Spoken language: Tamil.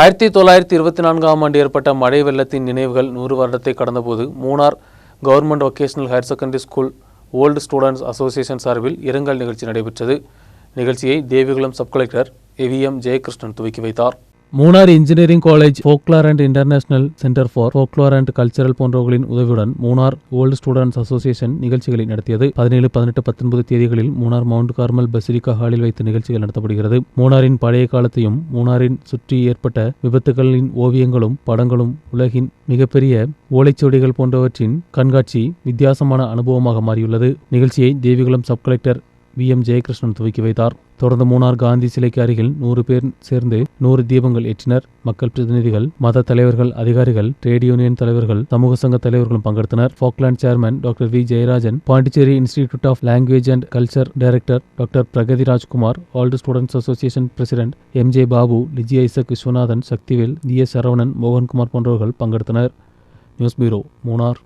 ஆயிரத்தி தொள்ளாயிரத்தி இருபத்தி நான்காம் ஆண்டு ஏற்பட்ட மழை வெள்ளத்தின் நினைவுகள் நூறு வருடத்தை கடந்தபோது Munnar government vocational higher secondary school old students association சார்பில் இரங்கல் நிகழ்ச்சி நடைபெற்றது. நிகழ்ச்சியை Devikulam sub collector EVM Jayakrishnan துவக்கி வைத்தார். Munnar engineering college folklore and international centre for folklore and cultural போன்றவர்களின் உதவியுடன் மூணார் ஓல்டு ஸ்டூடெண்ட்ஸ் அசோசியேஷன் நிகழ்ச்சிகளை நடத்தியது. பதினேழு பதினெட்டு பத்தொன்பது தேதிகளில் மூணார் மவுண்ட் கார்மல் பசிலிக்கா ஹாலில் வைத்து நிகழ்ச்சிகள் நடத்தப்படுகிறது. மூணாரின் பழைய காலத்தையும் மூணாரின் சுற்றி ஏற்பட்ட விபத்துகளின் ஓவியங்களும் படங்களும் உலகின் மிகப்பெரிய ஓலைச்சுவடிகள் போன்றவற்றின் கண்காட்சி வித்தியாசமான அனுபவமாக மாறியுள்ளது. நிகழ்ச்சியை Devikulam sub collector V. M. Jayakrishnan துவக்கி வைத்தார். தொடர்ந்து மூணார் காந்தி சிலைக்கு அருகில் நூறு பேர் சேர்ந்து நூறு தீபங்கள் ஏற்றினர். மக்கள் பிரதிநிதிகள் மத தலைவர்கள் அதிகாரிகள் ட்ரேட் யூனியன் தலைவர்கள் சமூக சங்க தலைவர்களும் பங்கெடுத்தனர். Folkland chairman doctor V Jayarajan Pondicherry institute of language and culture director doctor Pragathi Rajkumar old students association president M J Babu Liji Isaac Viswanathan Sakthivel T S Saravanan Mohankumar போன்றவர்கள் பங்கெடுத்தனர். News bureau Munnar